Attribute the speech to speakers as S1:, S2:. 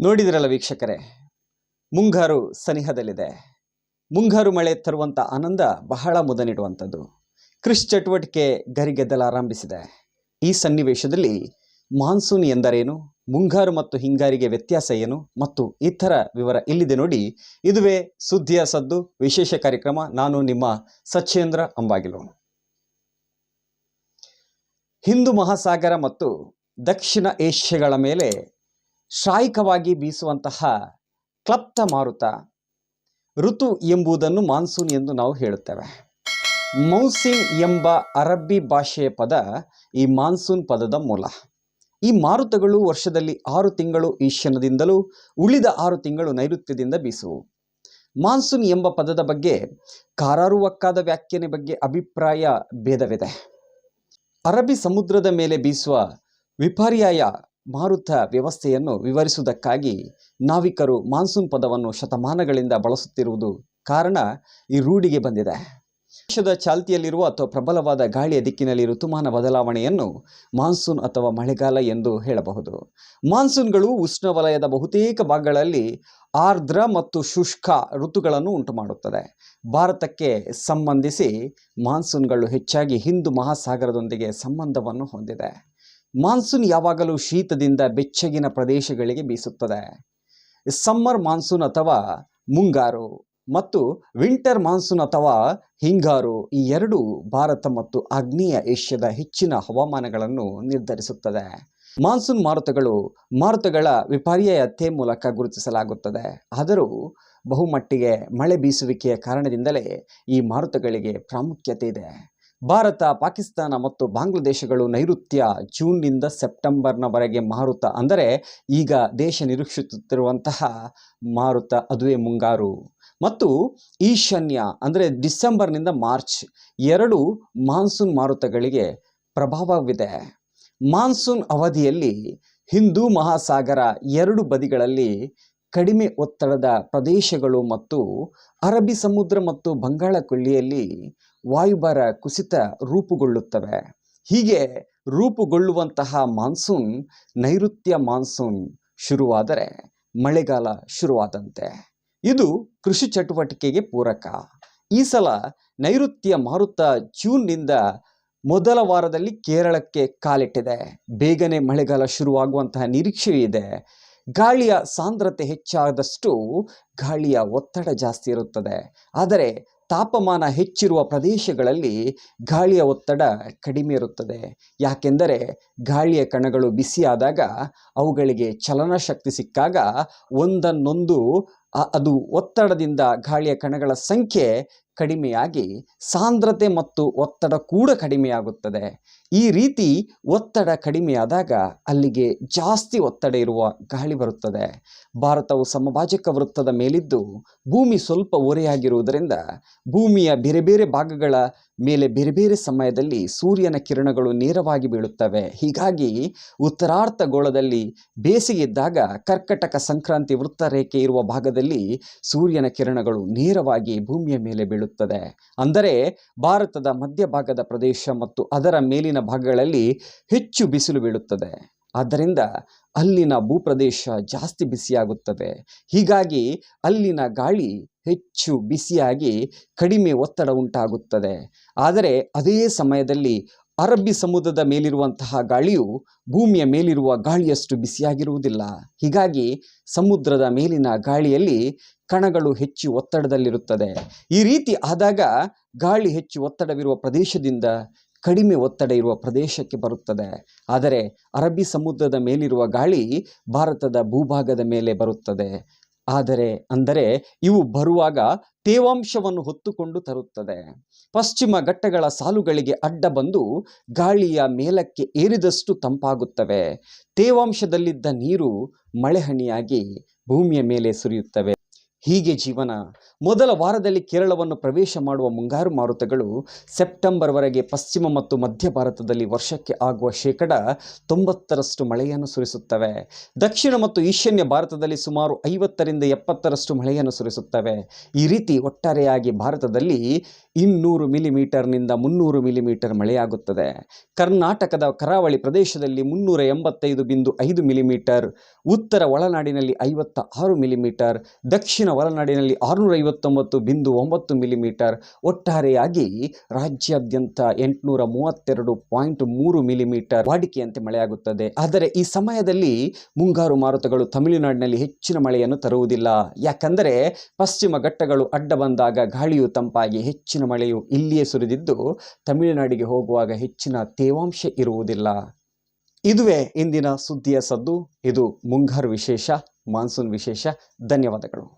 S1: ನೋಡಿದ್ರಲ್ಲ ವೀಕ್ಷಕರೇ? ಮುಂಗಾರು ಸನಿಹದಲ್ಲಿದೆ. ಮುಂಗಾರು ಮಳೆ ತರುವಂಥ ಆನಂದ ಬಹಳ ಮುದ ನೀಡುವಂಥದ್ದು ಕೃಷಿ ಚಟುವಟಿಕೆ ಗರಿಗೆದ್ದಲಾರಂಭಿಸಿದೆ ಈ ಸನ್ನಿವೇಶದಲ್ಲಿ ಮಾನ್ಸೂನ್ ಎಂದರೇನು, ಮುಂಗಾರು ಮತ್ತು ಹಿಂಗಾರಿಗೆ ವ್ಯತ್ಯಾಸ ಏನು, ಮತ್ತು ಇತರ ವಿವರ ಇಲ್ಲಿದೆ ನೋಡಿ. ಇದುವೇ ಸುದ್ದಿಯ ಸದ್ದು, ವಿಶೇಷ ಕಾರ್ಯಕ್ರಮ. ನಾನು ನಿಮ್ಮ ಸಚೇಂದ್ರ ಅಂಬಾಗಿಲು. ಹಿಂದೂ ಮಹಾಸಾಗರ ಮತ್ತು ದಕ್ಷಿಣ ಏಷ್ಯಾಗಳ ಮೇಲೆ ಶಾಯಿಕವಾಗಿ ಬೀಸುವಂತಹ ಕ್ಲಪ್ತ ಮಾರುತ ಋತು ಎಂಬುದನ್ನು ಮಾನ್ಸೂನ್ ಎಂದು ನಾವು ಹೇಳುತ್ತೇವೆ. ಮೌಸಿನ್ ಎಂಬ ಅರಬ್ಬಿ ಭಾಷೆಯ ಪದ ಈ ಮಾನ್ಸೂನ್ ಪದದ ಮೂಲ. ಈ ಮಾರುತಗಳು ವರ್ಷದಲ್ಲಿ ಆರು ತಿಂಗಳು ಈಶಾನ್ಯದಿಂದಲೂ ಉಳಿದ ಆರು ತಿಂಗಳು ನೈಋತ್ಯದಿಂದ ಬೀಸುವು. ಮಾನ್ಸೂನ್ ಎಂಬ ಪದದ ಬಗ್ಗೆ ಕಾರಾರುವಕ್ಕಾದ ವ್ಯಾಖ್ಯಾನೆ ಬಗ್ಗೆ ಅಭಿಪ್ರಾಯ ಭೇದವಿದೆ. ಅರಬ್ಬಿ ಸಮುದ್ರದ ಮೇಲೆ ಬೀಸುವ ವಿಪರ್ಯಾಯ ಮಾರುತ ವ್ಯವಸ್ಥೆಯನ್ನು ವಿವರಿಸುವುದಕ್ಕಾಗಿ ನಾವಿಕರು ಮಾನ್ಸೂನ್ ಪದವನ್ನು ಶತಮಾನಗಳಿಂದ ಬಳಸುತ್ತಿರುವುದು ಕಾರಣ ಈ ರೂಢಿಗೆ ಬಂದಿದೆ. ದೇಶದ ಚಾಲ್ತಿಯಲ್ಲಿರುವ ಅಥವಾ ಪ್ರಬಲವಾದ ಗಾಳಿಯ ದಿಕ್ಕಿನಲ್ಲಿ ಋತುಮಾನ ಬದಲಾವಣೆಯನ್ನು ಮಾನ್ಸೂನ್ ಅಥವಾ ಮಳೆಗಾಲ ಎಂದು ಹೇಳಬಹುದು. ಮಾನ್ಸೂನ್ಗಳು ಉಷ್ಣವಲಯದ ಬಹುತೇಕ ಭಾಗಗಳಲ್ಲಿ ಆರ್ದ್ರ ಮತ್ತು ಶುಷ್ಕ ಋತುಗಳನ್ನು ಉಂಟುಮಾಡುತ್ತದೆ ಭಾರತಕ್ಕೆ ಸಂಬಂಧಿಸಿ ಮಾನ್ಸೂನ್ಗಳು ಹೆಚ್ಚಾಗಿ ಹಿಂದೂ ಮಹಾಸಾಗರದೊಂದಿಗೆ ಸಂಬಂಧವನ್ನು ಹೊಂದಿದೆ. ಮಾನ್ಸೂನ್ ಯಾವಾಗಲೂ ಶೀತದಿಂದ ಬೆಚ್ಚಗಿನ ಪ್ರದೇಶಗಳಿಗೆ ಬೀಸುತ್ತದೆ. ಸಮ್ಮರ್ ಮಾನ್ಸೂನ್ ಅಥವಾ ಮುಂಗಾರು ಮತ್ತು ವಿಂಟರ್ ಮಾನ್ಸೂನ್ ಅಥವಾ ಹಿಂಗಾರು ಈ ಎರಡು ಭಾರತ ಮತ್ತು ಆಗ್ನೇಯ ಏಷ್ಯಾದ ಹೆಚ್ಚಿನ ಹವಾಮಾನಗಳನ್ನು ನಿರ್ಧರಿಸುತ್ತದೆ. ಮಾನ್ಸೂನ್ ಮಾರುತಗಳು ಮಾರುತಗಳ ವಿಪರ್ಯಾಯತೆ ಮೂಲಕ ಗುರುತಿಸಲಾಗುತ್ತದೆ. ಆದರೂ ಬಹುಮಟ್ಟಿಗೆ ಮಳೆ ಬೀಸುವಿಕೆಯ ಕಾರಣದಿಂದಲೇ ಈ ಮಾರುತಗಳಿಗೆ ಪ್ರಾಮುಖ್ಯತೆ ಇದೆ. ಭಾರತ, ಪಾಕಿಸ್ತಾನ ಮತ್ತು ಬಾಂಗ್ಲಾದೇಶಗಳು ನೈಋತ್ಯ ಜೂನ್ನಿಂದ ಸೆಪ್ಟೆಂಬರ್ನವರೆಗೆ ಮಾರುತ. ಅಂದರೆ ಈಗ ದೇಶ ನಿರೀಕ್ಷಿಸುತ್ತಿರುವಂತಹ ಮಾರುತ ಅದುವೇ ಮುಂಗಾರು. ಮತ್ತು ಈಶಾನ್ಯ, ಅಂದರೆ ಡಿಸೆಂಬರ್ನಿಂದ ಮಾರ್ಚ್ ಎರಡು ಮಾನ್ಸೂನ್ ಮಾರುತಗಳಿಗೆ ಪ್ರಭಾವವಿದೆ. ಮಾನ್ಸೂನ್ ಅವಧಿಯಲ್ಲಿ ಹಿಂದೂ ಮಹಾಸಾಗರ ಎರಡು ಬದಿಗಳಲ್ಲಿ ಕಡಿಮೆ ಒತ್ತಡದ ಪ್ರದೇಶಗಳು ಮತ್ತು ಅರಬ್ಬಿ ಸಮುದ್ರ ಮತ್ತು ಬಂಗಾಳ ಕೊಲ್ಲಿಯಲ್ಲಿ ವಾಯುಭಾರ ಕುಸಿತ ರೂಪುಗೊಳ್ಳುತ್ತವೆ. ಹೀಗೆ ರೂಪುಗೊಳ್ಳುವಂತಹ ಮಾನ್ಸೂನ್ ನೈಋತ್ಯ ಮಾನ್ಸೂನ್ ಶುರುವಾದರೆ ಮಳೆಗಾಲ ಶುರುವಾದಂತೆ. ಇದು ಕೃಷಿ ಚಟುವಟಿಕೆಗೆ ಪೂರಕ. ಈ ಸಲ ನೈಋತ್ಯ ಮಾರುತ ಜೂನ್ನಿಂದ ಮೊದಲ ವಾರದಲ್ಲಿ ಕೇರಳಕ್ಕೆ ಕಾಲಿಟ್ಟಿದೆ. ಬೇಗನೆ ಮಳೆಗಾಲ ಶುರುವಾಗುವಂತಹ ನಿರೀಕ್ಷೆ ಇದೆ. ಗಾಳಿಯ ಸಾಂದ್ರತೆ ಹೆಚ್ಚಾದಷ್ಟು ಗಾಳಿಯ ಒತ್ತಡ ಜಾಸ್ತಿ ಇರುತ್ತದೆ. ಆದರೆ ತಾಪಮಾನ ಹೆಚ್ಚಿರುವ ಪ್ರದೇಶಗಳಲ್ಲಿ ಗಾಳಿಯ ಒತ್ತಡ ಕಡಿಮೆ ಇರುತ್ತದೆ. ಯಾಕೆಂದರೆ ಗಾಳಿಯ ಕಣಗಳು ಬಿಸಿಯಾದಾಗ ಅವುಗಳಿಗೆ ಚಲನಶಕ್ತಿ ಸಿಕ್ಕಾಗ ಒಂದನ್ನೊಂದು ಅದು ಒತ್ತಡದಿಂದ ಗಾಳಿಯ ಕಣಗಳ ಸಂಖ್ಯೆ ಕಡಿಮೆಯಾಗಿ ಸಾಂದ್ರತೆ ಮತ್ತು ಒತ್ತಡ ಕೂಡ ಕಡಿಮೆಯಾಗುತ್ತದೆ. ಈ ರೀತಿ ಒತ್ತಡ ಕಡಿಮೆಯಾದಾಗ ಅಲ್ಲಿಗೆ ಜಾಸ್ತಿ ಒತ್ತಡ ಇರುವ ಗಾಳಿ ಬರುತ್ತದೆ. ಭಾರತವು ಸಮಭಾಜಕ ವೃತ್ತದ ಮೇಲಿದ್ದು ಭೂಮಿ ಸ್ವಲ್ಪ ಓರೆಯಾಗಿರುವುದರಿಂದ ಭೂಮಿಯ ಬೇರೆ ಬೇರೆ ಭಾಗಗಳ ಮೇಲೆ ಬೇರೆ ಬೇರೆ ಸಮಯದಲ್ಲಿ ಸೂರ್ಯನ ಕಿರಣಗಳು ನೇರವಾಗಿ ಬೀಳುತ್ತವೆ. ಹೀಗಾಗಿ ಉತ್ತರಾರ್ಧಗೋಳದಲ್ಲಿ ಬೇಸಿಗೆ ಇದ್ದಾಗ ಕರ್ಕಟಕ ಸಂಕ್ರಾಂತಿ ವೃತ್ತ ರೇಖೆ ಇರುವ ಭಾಗದಲ್ಲಿ ಸೂರ್ಯನ ಕಿರಣಗಳು ನೇರವಾಗಿ ಭೂಮಿಯ ಮೇಲೆ ಬೀಳುತ್ತದೆ ಅಂದರೆ ಭಾರತದ ಮಧ್ಯಭಾಗದ ಪ್ರದೇಶ ಮತ್ತು ಅದರ ಮೇಲಿನ ಭಾಗಗಳಲ್ಲಿ ಹೆಚ್ಚು ಬಿಸಿಲು ಬೀಳುತ್ತದೆ. ಆದ್ದರಿಂದ ಅಲ್ಲಿನ ಭೂಪ್ರದೇಶ ಜಾಸ್ತಿ ಬಿಸಿಯಾಗುತ್ತದೆ. ಹೀಗಾಗಿ ಅಲ್ಲಿನ ಗಾಳಿ ಹೆಚ್ಚು ಬಿಸಿಯಾಗಿ ಕಡಿಮೆ ಒತ್ತಡ ಉಂಟಾಗುತ್ತದೆ. ಆದರೆ ಅದೇ ಸಮಯದಲ್ಲಿ ಅರಬ್ಬಿ ಸಮುದ್ರದ ಮೇಲಿರುವಂತಹ ಗಾಳಿಯು ಭೂಮಿಯ ಮೇಲಿರುವ ಗಾಳಿಯಷ್ಟು ಬಿಸಿಯಾಗಿರುವುದಿಲ್ಲ. ಹೀಗಾಗಿ ಸಮುದ್ರದ ಮೇಲಿನ ಗಾಳಿಯಲ್ಲಿ ಕಣಗಳು ಹೆಚ್ಚು ಒತ್ತಡದಲ್ಲಿರುತ್ತದೆ. ಈ ರೀತಿ ಆದಾಗ ಗಾಳಿ ಹೆಚ್ಚು ಒತ್ತಡವಿರುವ ಪ್ರದೇಶದಿಂದ ಕಡಿಮೆ ಒತ್ತಡ ಇರುವ ಪ್ರದೇಶಕ್ಕೆ ಬರುತ್ತದೆ. ಆದರೆ ಅರಬ್ಬಿ ಸಮುದ್ರದ ಮೇಲಿರುವ ಗಾಳಿ ಭಾರತದ ಭೂಭಾಗದ ಮೇಲೆ ಬರುತ್ತದೆ. ಆದರೆ, ಅಂದರೆ ಇವು ಬರುವಾಗ ತೇವಾಂಶವನ್ನು ಹೊತ್ತುಕೊಂಡು ತರುತ್ತದೆ. ಪಶ್ಚಿಮ ಘಟ್ಟಗಳ ಸಾಲುಗಳಿಗೆ ಅಡ್ಡ ಬಂದು ಗಾಳಿಯ ಮೇಲಕ್ಕೆ ಏರಿದಷ್ಟು ತಂಪಾಗುತ್ತವೆ. ತೇವಾಂಶದಲ್ಲಿದ್ದ ನೀರು ಮಳೆಹನಿಯಾಗಿ ಭೂಮಿಯ ಮೇಲೆ ಸುರಿಯುತ್ತವೆ. ಹೀಗೆ ಜೀವನ. ಮೊದಲ ವಾರದಲ್ಲಿ ಕೇರಳವನ್ನು ಪ್ರವೇಶ ಮಾಡುವ ಮುಂಗಾರು ಮಾರುತಗಳು ಸೆಪ್ಟೆಂಬರ್ವರೆಗೆ ಪಶ್ಚಿಮ ಮತ್ತು ಮಧ್ಯ ಭಾರತದಲ್ಲಿ ವರ್ಷಕ್ಕೆ ಆಗುವ ಶೇಕಡ ತೊಂಬತ್ತರಷ್ಟು ಮಳೆಯನ್ನು ಸುರಿಸುತ್ತವೆ. ದಕ್ಷಿಣ ಮತ್ತು ಈಶಾನ್ಯ ಭಾರತದಲ್ಲಿ ಸುಮಾರು ಐವತ್ತರಿಂದ ಎಪ್ಪತ್ತರಷ್ಟು ಮಳೆಯನ್ನು ಸುರಿಸುತ್ತವೆ. ಈ ರೀತಿ ಒಟ್ಟಾರೆಯಾಗಿ ಭಾರತದಲ್ಲಿ ಇನ್ನೂರು ಮಿಲಿಮೀಟರ್ನಿಂದ ಮುನ್ನೂರು ಮಿಲಿಮೀಟರ್ ಮಳೆಯಾಗುತ್ತದೆ. ಕರ್ನಾಟಕದ ಕರಾವಳಿ ಪ್ರದೇಶದಲ್ಲಿ ಮುನ್ನೂರ ಎಂಬತ್ತೈದು ಬಿಂದು ಐದು ಮಿಲಿಮೀಟರ್, ಉತ್ತರ ಒಳನಾಡಿನಲ್ಲಿ ಐವತ್ತ ಆರು ಮಿಲಿಮೀಟರ್, ದಕ್ಷಿಣ ಒಳನಾಡಿನಲ್ಲಿ ಆರುನೂರ ಐವತ್ತೊಂಬತ್ತು ಬಿಂದು ಒಂಬತ್ತು ಮಿಲಿಮೀಟರ್, ಒಟ್ಟಾರೆಯಾಗಿ ರಾಜ್ಯಾದ್ಯಂತ ಎಂಟುನೂರ ಮೂವತ್ತೆರಡು ಪಾಯಿಂಟ್ ಮೂರು ಮಿಲಿಮೀಟರ್ ವಾಡಿಕೆಯಂತೆ ಮಳೆಯಾಗುತ್ತದೆ. ಆದರೆ ಈ ಸಮಯದಲ್ಲಿ ಮುಂಗಾರು ಮಾರುತಗಳು ತಮಿಳುನಾಡಿನಲ್ಲಿ ಹೆಚ್ಚಿನ ಮಳೆಯನ್ನು ತರುವುದಿಲ್ಲ. ಯಾಕಂದರೆ ಪಶ್ಚಿಮ ಘಟ್ಟಗಳು ಅಡ್ಡ ಬಂದಾಗ ಗಾಳಿಯು ತಂಪಾಗಿ ಹೆಚ್ಚಿನ ಮಳೆಯು ಇಲ್ಲಿಯೇ ಸುರಿದಿದ್ದು ತಮಿಳುನಾಡಿಗೆ ಹೋಗುವಾಗ ಹೆಚ್ಚಿನ ತೇವಾಂಶ ಇರುವುದಿಲ್ಲ. ಇದುವೇ ಇಂದಿನ ಸುದ್ದಿಯ ಸದ್ದು. ಇದು ಮುಂಗಾರು ವಿಶೇಷ, ಮಾನ್ಸೂನ್ ವಿಶೇಷ. ಧನ್ಯವಾದಗಳು.